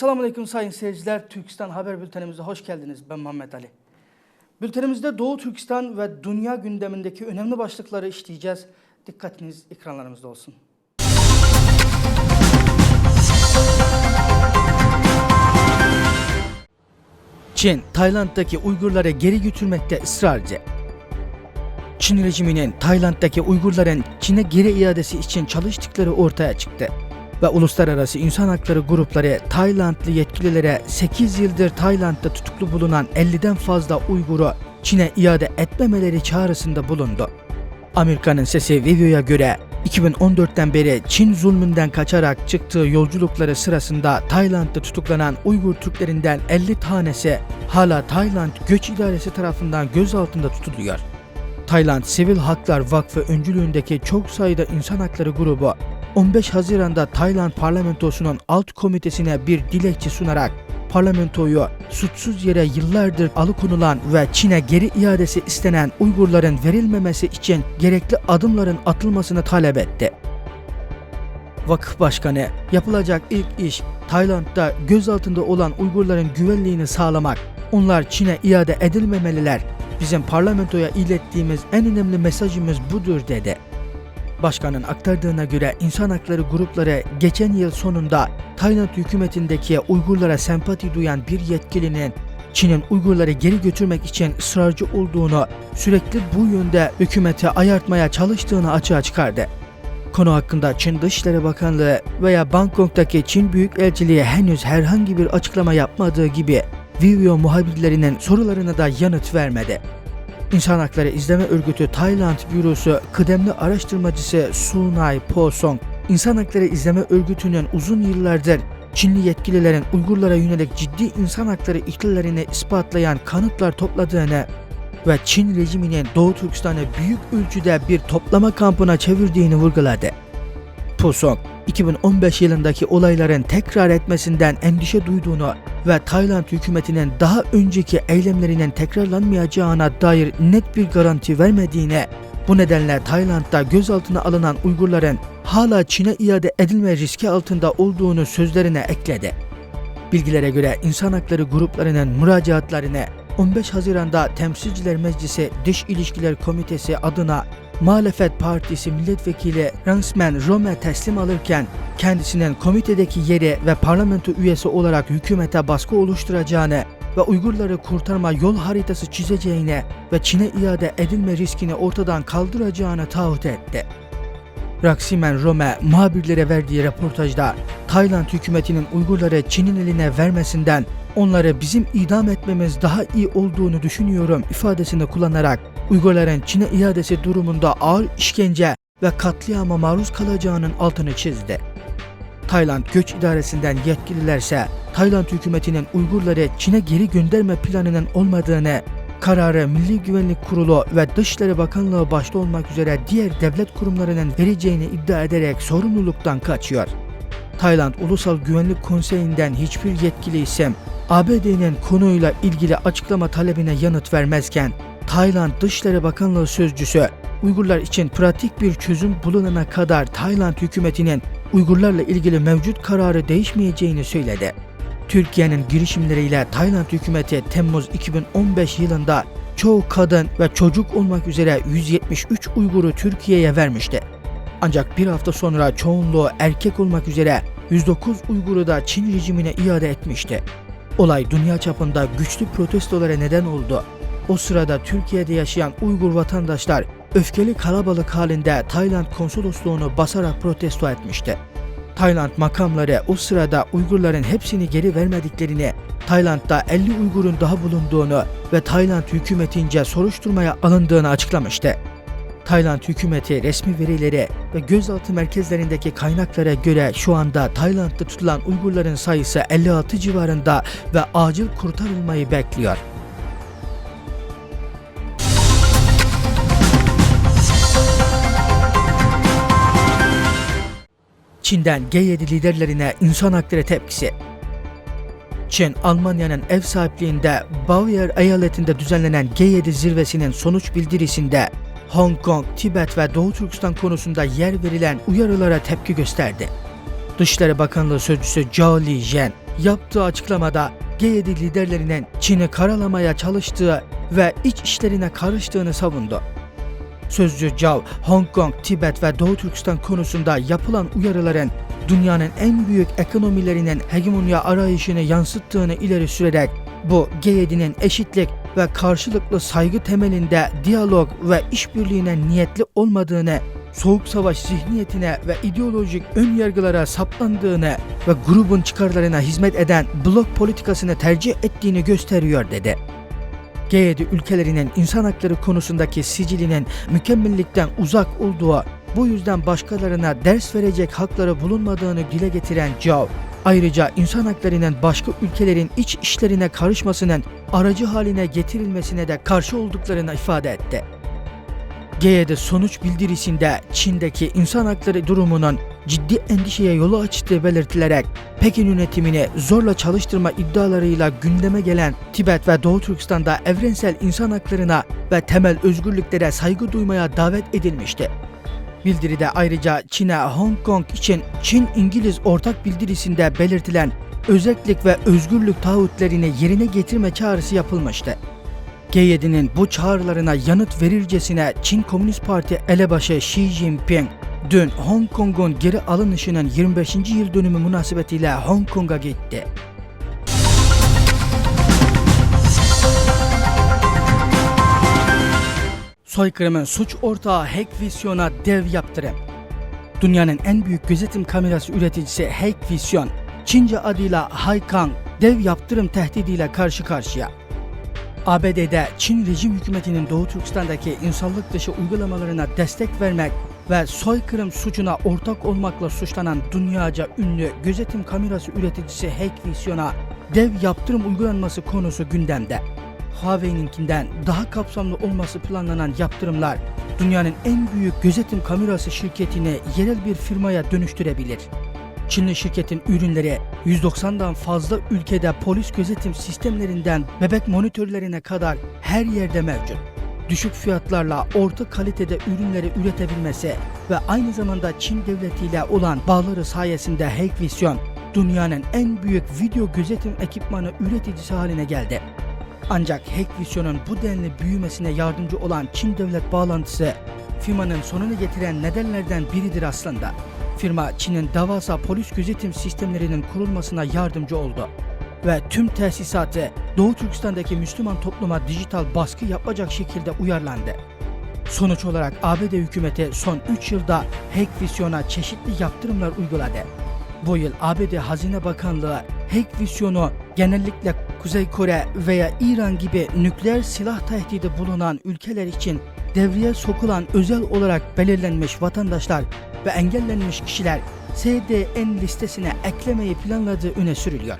Esselamu Aleyküm sayın seyirciler. Türkistan Haber Bültenimize hoş geldiniz. Ben Muhammed Ali. Bültenimizde Doğu Türkistan ve dünya gündemindeki önemli başlıkları işleyeceğiz. Dikkatiniz ekranlarımızda olsun. Çin, Tayland'daki Uygurları geri götürmekte ısrarcı. Çin rejiminin Tayland'daki Uygurların Çin'e geri iadesi için çalıştıkları ortaya çıktı. Ve uluslararası insan hakları grupları Taylandlı yetkililere 8 yıldır Tayland'da tutuklu bulunan 50'den fazla Uygur'u Çin'e iade etmemeleri çağrısında bulundu. Amerika'nın sesi videoya göre 2014'ten beri Çin zulmünden kaçarak çıktığı yolculukları sırasında Tayland'da tutuklanan Uygur Türklerinden 50 tanesi hala Tayland Göç İdaresi tarafından gözaltında tutuluyor. Tayland Sivil Haklar Vakfı öncülüğündeki çok sayıda insan hakları grubu 15 Haziran'da Tayland parlamentosunun alt komitesine bir dilekçe sunarak parlamentoyu suçsuz yere yıllardır alıkonulan ve Çin'e geri iadesi istenen Uygurların verilmemesi için gerekli adımların atılmasını talep etti. Vakıf Başkanı yapılacak ilk iş Tayland'da gözaltında olan Uygurların güvenliğini sağlamak. Onlar Çin'e iade edilmemeliler. Bizim parlamentoya ilettiğimiz en önemli mesajımız budur dedi. Başkanın aktardığına göre insan hakları grupları geçen yıl sonunda Tayland hükümetindeki Uygurlara sempati duyan bir yetkilinin Çin'in Uygurları geri götürmek için ısrarcı olduğunu, sürekli bu yönde hükümeti ayartmaya çalıştığını açığa çıkardı. Konu hakkında Çin Dışişleri Bakanlığı veya Bangkok'taki Çin Büyükelçiliği henüz herhangi bir açıklama yapmadığı gibi video muhabirlerinin sorularına da yanıt vermedi. İnsan Hakları İzleme Örgütü Tayland Bürosu kıdemli araştırmacısı Sunay Po Song, İnsan Hakları İzleme Örgütü'nün uzun yıllardır Çinli yetkililerin Uygurlara yönelik ciddi insan hakları ihlalerini ispatlayan kanıtlar topladığını ve Çin rejiminin Doğu Türkistan'ı büyük ölçüde bir toplama kampına çevirdiğini vurguladı. Pusong, 2015 yılındaki olayların tekrar etmesinden endişe duyduğunu ve Tayland hükümetinin daha önceki eylemlerinin tekrarlanmayacağına dair net bir garanti vermediğine, bu nedenle Tayland'da gözaltına alınan Uygurların hala Çin'e iade edilme riski altında olduğunu sözlerine ekledi. Bilgilere göre insan hakları gruplarının müracaatlarını 15 Haziran'da Temsilciler Meclisi Dış İlişkiler Komitesi adına Muhalefet Partisi Milletvekili Ransman Rome teslim alırken kendisinin komitedeki yeri ve parlamento üyesi olarak hükümete baskı oluşturacağını ve Uygurları kurtarma yol haritası çizeceğine ve Çin'e iade edilme riskini ortadan kaldıracağını taahhüt etti. Raksimen Rome muhabirlere verdiği röportajda Tayland hükümetinin Uygurları Çin'in eline vermesinden onları bizim idam etmemiz daha iyi olduğunu düşünüyorum ifadesini kullanarak Uygurların Çin'e iadesi durumunda ağır işkence ve katliama maruz kalacağının altını çizdi. Tayland Göç İdaresi'nden yetkililerse Tayland hükümetinin Uygurları Çin'e geri gönderme planının olmadığını, kararı Milli Güvenlik Kurulu ve Dışişleri Bakanlığı başta olmak üzere diğer devlet kurumlarının vereceğini iddia ederek sorumluluktan kaçıyor. Tayland Ulusal Güvenlik Konseyi'nden hiçbir yetkili isim ABD'nin konuyla ilgili açıklama talebine yanıt vermezken Tayland Dışişleri Bakanlığı sözcüsü Uygurlar için pratik bir çözüm bulunana kadar Tayland hükümetinin Uygurlarla ilgili mevcut kararı değişmeyeceğini söyledi. Türkiye'nin girişimleriyle Tayland hükümeti Temmuz 2015 yılında çoğu kadın ve çocuk olmak üzere 173 Uygur'u Türkiye'ye vermişti. Ancak bir hafta sonra çoğunluğu erkek olmak üzere 109 Uygur'u da Çin rejimine iade etmişti. Olay dünya çapında güçlü protestolara neden oldu. O sırada Türkiye'de yaşayan Uygur vatandaşlar öfkeli kalabalık halinde Tayland konsolosluğunu basarak protesto etmişti. Tayland makamları o sırada Uygurların hepsini geri vermediklerini, Tayland'da 50 Uygur'un daha bulunduğunu ve Tayland hükümetince soruşturmaya alındığını açıklamıştı. Tayland hükümeti resmi verilere ve gözaltı merkezlerindeki kaynaklara göre şu anda Tayland'da tutulan Uygurların sayısı 56 civarında ve acil kurtarılmayı bekliyor. Çin'den G7 liderlerine insan hakları tepkisi. Çin, Almanya'nın ev sahipliğinde Baviera eyaletinde düzenlenen G7 zirvesinin sonuç bildirisinde Hong Kong, Tibet ve Doğu Türkistan konusunda yer verilen uyarılara tepki gösterdi. Dışişleri Bakanlığı Sözcüsü Zhao Lijian, yaptığı açıklamada G7 liderlerinin Çin'i karalamaya çalıştığı ve iç işlerine karıştığını savundu. Sözcü Zhao, Hong Kong, Tibet ve Doğu Türkistan konusunda yapılan uyarıların dünyanın en büyük ekonomilerinin hegemonya arayışını yansıttığını ileri sürerek bu G7'nin eşitlik ve karşılıklı saygı temelinde diyalog ve işbirliğine niyetli olmadığını, soğuk savaş zihniyetine ve ideolojik ön yargılara saplandığını ve grubun çıkarlarına hizmet eden blok politikasını tercih ettiğini gösteriyor dedi. G7 ülkelerinin insan hakları konusundaki sicilinin mükemmellikten uzak olduğu, bu yüzden başkalarına ders verecek hakları bulunmadığını dile getiren Zhao, ayrıca insan haklarının başka ülkelerin iç işlerine karışmasının aracı haline getirilmesine de karşı olduklarını ifade etti. G7 sonuç bildirisinde Çin'deki insan hakları durumunun ciddi endişeye yolu açtığı belirtilerek Pekin yönetimini zorla çalıştırma iddialarıyla gündeme gelen Tibet ve Doğu Türkistan'da evrensel insan haklarına ve temel özgürlüklere saygı duymaya davet edilmişti. Bildiride ayrıca Çin'e Hong Kong için Çin-İngiliz ortak bildirisinde belirtilen özellik ve özgürlük taahhütlerini yerine getirme çağrısı yapılmıştı. G7'nin bu çağrılarına yanıt verircesine Çin Komünist Parti elebaşı Xi Jinping dün Hong Kong'un geri alınışının 25. yıl dönümü münasebetiyle Hong Kong'a gitti. Soykırımın suç ortağı Hikvision'a dev yaptırım. Dünyanın en büyük gözetim kamerası üreticisi Hikvision, Çince adıyla Haikang, dev yaptırım tehdidiyle karşı karşıya. ABD'de Çin rejim hükümetinin Doğu Türkistan'daki insanlık dışı uygulamalarına destek vermek ve soykırım suçuna ortak olmakla suçlanan dünyaca ünlü gözetim kamerası üreticisi Hikvision'a dev yaptırım uygulanması konusu gündemde. Huawei'ninkinden daha kapsamlı olması planlanan yaptırımlar dünyanın en büyük gözetim kamerası şirketini yerel bir firmaya dönüştürebilir. Çinli şirketin ürünleri 190'dan fazla ülkede polis gözetim sistemlerinden bebek monitörlerine kadar her yerde mevcut. Düşük fiyatlarla orta kalitede ürünleri üretebilmesi ve aynı zamanda Çin devletiyle olan bağları sayesinde Hikvision dünyanın en büyük video gözetim ekipmanı üreticisi haline geldi. Ancak Hikvision'un bu denli büyümesine yardımcı olan Çin devlet bağlantısı firmanın sonunu getiren nedenlerden biridir aslında. Firma Çin'in devasa polis gözetim sistemlerinin kurulmasına yardımcı oldu ve tüm tesisatı Doğu Türkistan'daki Müslüman topluma dijital baskı yapacak şekilde uyarlandı. Sonuç olarak ABD hükümeti son 3 yılda Hikvision'a çeşitli yaptırımlar uyguladı. Bu yıl ABD Hazine Bakanlığı Hikvision'u genellikle Kuzey Kore veya İran gibi nükleer silah tehdidi bulunan ülkeler için devreye sokulan özel olarak belirlenmiş vatandaşlar ve engellenmiş kişiler SDN listesine eklemeyi planladığı öne sürülüyor.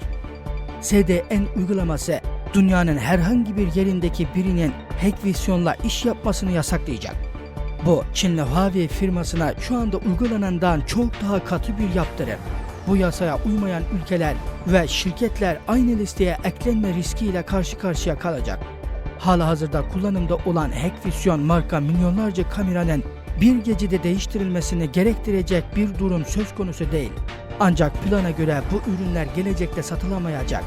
SDN uygulaması dünyanın herhangi bir yerindeki birinin Hikvision'la iş yapmasını yasaklayacak. Bu Çinli Huawei firmasına şu anda uygulanandan çok daha katı bir yaptırım. Bu yasaya uymayan ülkeler ve şirketler aynı listeye eklenme riskiyle karşı karşıya kalacak. Hala hazırda kullanımda olan Hikvision marka milyonlarca kameranın bir gecede değiştirilmesini gerektirecek bir durum söz konusu değil. Ancak plana göre bu ürünler gelecekte satılamayacak.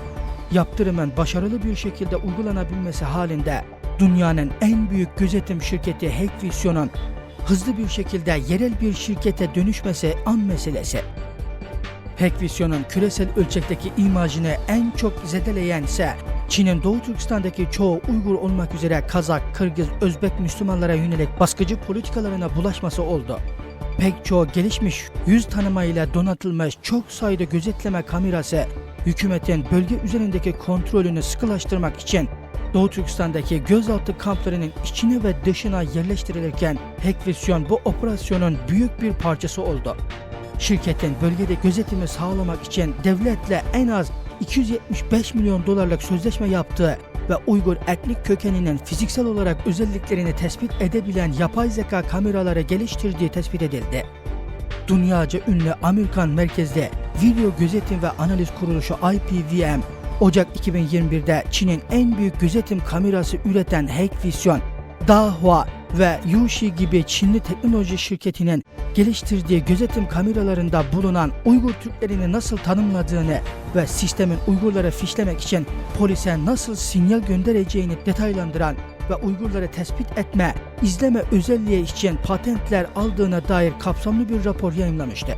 Yaptırımın başarılı bir şekilde uygulanabilmesi halinde dünyanın en büyük gözetim şirketi Hikvision'un hızlı bir şekilde yerel bir şirkete dönüşmesi an meselesi. Hikvision'un küresel ölçekteki imajını en çok zedeleyen ise Çin'in Doğu Türkistan'daki çoğu Uygur olmak üzere Kazak, Kırgız, Özbek Müslümanlara yönelik baskıcı politikalarına bulaşması oldu. Pek çoğu gelişmiş yüz tanımayla donatılmış çok sayıda gözetleme kamerası hükümetin bölge üzerindeki kontrolünü sıkılaştırmak için Doğu Türkistan'daki gözaltı kamplarının içine ve dışına yerleştirilirken Hekvisyon bu operasyonun büyük bir parçası oldu. Şirketin bölgede gözetimi sağlamak için devletle en az 275 milyon dolarlık sözleşme yaptığı ve Uygur etnik kökeninin fiziksel olarak özelliklerini tespit edebilen yapay zeka kameraları geliştirdiği tespit edildi. Dünyaca ünlü Amerikan merkezli video gözetim ve analiz kuruluşu IPVM, Ocak 2021'de Çin'in en büyük gözetim kamerası üreten Hikvision, Dahua ve Yushi gibi Çinli teknoloji şirketinin geliştirdiği gözetim kameralarında bulunan Uygur Türklerini nasıl tanımladığını ve sistemin Uygurları fişlemek için polise nasıl sinyal göndereceğini detaylandıran ve Uygurları tespit etme, izleme özelliği için patentler aldığına dair kapsamlı bir rapor yayınlamıştı.